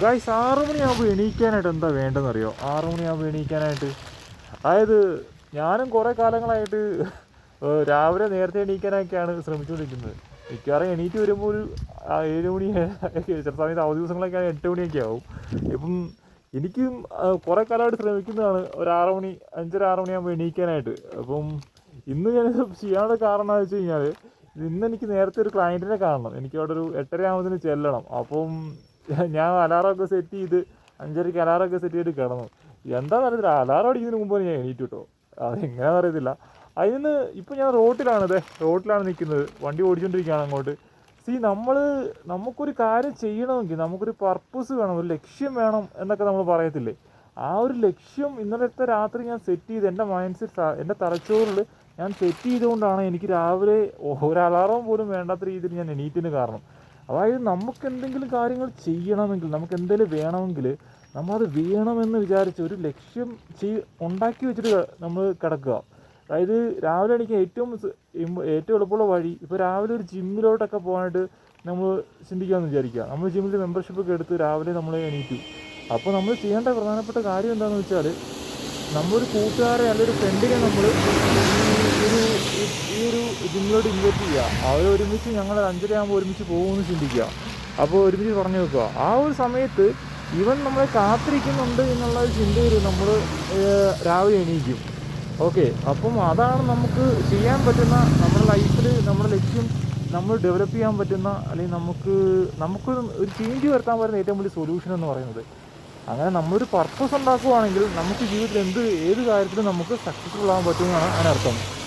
Guys ആറു മണിയാകുമ്പോൾ എണീക്കാനായിട്ട് എന്താ വേണ്ടതെന്നറിയോ? ആറു മണിയാകുമ്പോൾ എണീക്കാനായിട്ട്. അതായത് ഞാനും കുറേ കാലങ്ങളായിട്ട് രാവിലെ നേരത്തെ എണീക്കാനൊക്കെയാണ് ശ്രമിച്ചുകൊണ്ടിരിക്കുന്നത് മിക്കവാറും എണീറ്റ് വരുമ്പോൾ ഒരു ഏഴ് മണി ചില സമയത്ത് അവധി ദിവസങ്ങളൊക്കെ ആണെങ്കിൽ എട്ട് മണിയൊക്കെ ആവും. ഇപ്പം എനിക്കും കുറേ കാലമായിട്ട് ശ്രമിക്കുന്നതാണ് ഒരു ആറു മണി അഞ്ചര ആറു മണിയാകുമ്പോൾ എണീക്കാനായിട്ട്. അപ്പം ഇന്ന് ഞാൻ ചെയ്യാനുള്ള കാരണം എന്ന് വെച്ച് കഴിഞ്ഞാൽ ഇന്ന് എനിക്ക് നേരത്തെ ഒരു ക്ലയന്റിനെ കാണണം. എനിക്ക് അവിടെ ഒരു എട്ടര ആകുമ്പോൾ ചെല്ലണം. അപ്പം ഞാൻ അലാറമൊക്കെ സെറ്റ് ചെയ്ത് അഞ്ചരയ്ക്ക് അലാറമൊക്കെ സെറ്റ് ചെയ്ത് കിടന്നു. എന്താ അറിയത്തില്ല. അലാറം അടിക്കുന്നതിന് മുമ്പ് ഞാൻ എണീറ്റു കേട്ടോ അതെങ്ങനെയാണെന്ന് അറിയത്തില്ല. അതിന് ഇപ്പം ഞാൻ റോട്ടിലാണ് അതെ റോട്ടിലാണ് നിൽക്കുന്നത് വണ്ടി ഓടിച്ചുകൊണ്ടിരിക്കുകയാണ് അങ്ങോട്ട്. സി നമ്മൾ നമുക്കൊരു കാര്യം ചെയ്യണമെങ്കിൽ നമുക്കൊരു പർപ്പസ് വേണം ഒരു ലക്ഷ്യം വേണം എന്നൊക്കെ നമ്മൾ പറയത്തില്ലേ? ആ ഒരു ലക്ഷ്യം ഇന്നലത്തെ രാത്രി ഞാൻ സെറ്റ് ചെയ്ത് എന്റെ മൈൻഡ് സെറ്റ് എന്റെ തലച്ചോറിൽ ഞാൻ സെറ്റ് ചെയ്തുകൊണ്ടാണ് എനിക്ക് രാവിലെ ഒരു അലാറം പോലും വേണ്ടാത്ത രീതിയിൽ ഞാൻ എണീറ്റിന് കാരണം. അതായത് നമുക്ക് എന്തെങ്കിലും കാര്യങ്ങൾ ചെയ്യണമെങ്കിൽ നമുക്ക് എന്തെങ്കിലും വേണമെങ്കിൽ നമ്മളത് വേണമെന്ന് വിചാരിച്ച് ഒരു ലക്ഷ്യം ചെയ് ഉണ്ടാക്കി വെച്ചിട്ട് നമ്മൾ കിടക്കുക. അതായത് രാവിലെ എനിക്ക് ഏറ്റവും ഏറ്റവും എളുപ്പമുള്ള വഴി ഇപ്പോൾ രാവിലെ ഒരു ജിമ്മിലോട്ടൊക്കെ പോകാനായിട്ട് നമ്മൾ ചിന്തിക്കാമെന്ന് വിചാരിക്കുക. നമ്മൾ ജിമ്മിൽ മെമ്പർഷിപ്പ് ഒക്കെ എടുത്ത് രാവിലെ നമ്മൾ എണീറ്റു. അപ്പോൾ നമ്മൾ ചെയ്യേണ്ട പ്രധാനപ്പെട്ട കാര്യം എന്താണെന്ന് വെച്ചാൽ നമ്മളൊരു കൂട്ടുകാരെ അല്ലെങ്കിൽ ഒരു ഫ്രണ്ടിനെ നമ്മൾ ഒരു ഈ- ഇൻവെസ്റ്റ് ചെയ്യുക അവർ ഒരുമിച്ച് ഞങ്ങൾ അഞ്ചര ആകുമ്പോൾ ഒരുമിച്ച് പോകുമെന്ന് ചിന്തിക്കുക അപ്പോൾ ഒരുമിച്ച് പറഞ്ഞു വെക്കുക. ആ ഒരു സമയത്ത് ഇവൻ നമ്മളെ കാത്തിരിക്കുന്നുണ്ട് എന്നുള്ള ഒരു ചിന്തയിൽ നമ്മൾ രാവിലെ എണീക്കും. ഓക്കെ. അപ്പം അതാണ് നമുക്ക് ചെയ്യാൻ പറ്റുന്ന നമ്മുടെ ലൈഫിൽ നമ്മുടെ ലക്ഷ്യം. നമ്മൾ ഡെവലപ്പ് ചെയ്യാൻ പറ്റുന്ന അല്ലെങ്കിൽ നമുക്ക് നമുക്ക് ഒരു ചേഞ്ച് വരുത്താൻ പറ്റുന്ന ഏറ്റവും വലിയ സൊല്യൂഷൻ എന്ന് പറയുന്നത്. അങ്ങനെ നമ്മളൊരു പർപ്പസ് ഉണ്ടാക്കുവാണെങ്കിൽ നമുക്ക് ജീവിതത്തിൽ എന്ത് ഏത് കാര്യത്തിലും നമുക്ക് സക്സസ്ഫുൾ ആകാൻ പറ്റുമെന്നാണ് അതിനർത്ഥം.